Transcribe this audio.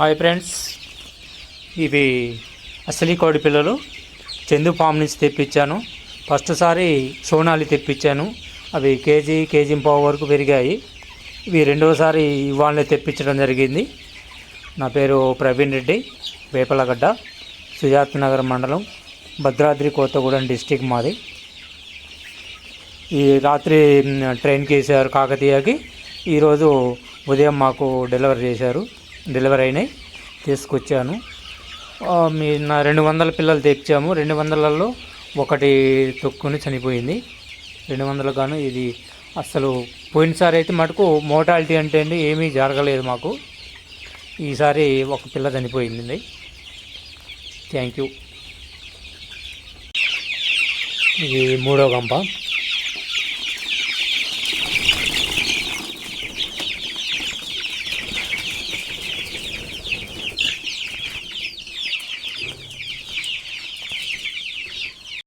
Hi friends. ఇవి అసలీ కోడి పిల్లలు. చందు ఫామ్ నుంచి తెప్పించాను. ఫస్ట్ సారి సోనాలి తెప్పించాను. అవి కేజీ కేజీ పావు వరకు పెరిగాయి. ఇవి రెండోసారి ఇవాళనే తెప్పించడం జరిగింది. నా పేరు ప్రవీణ్ రెడ్డి వేపలగడ్డ సుజాత్ నగర్ మండలం భద్రాద్రి కోతగూడెం డిస్టిక్ మాది. ఈ రాత్రి ట్రైన్కి వేసారు కాకతీయకి. ఈరోజు ఉదయం మాకు డెలివరీ చేశారు. డెలివరీ అయినాయి. తీసుకొచ్చాను. మీ నా రెండు వందల పిల్లలు తెచ్చాము. రెండు వందలలో ఒకటి తొక్కుని చనిపోయింది. రెండు వందలు గాను ఇది అసలు పోయినసారి అయితే మటుకు మోటాలిటీ అంటే అండి ఏమీ జరగలేదు మాకు. ఈసారి ఒక పిల్ల చనిపోయింది. Thank you. ఇది మూడో గంప.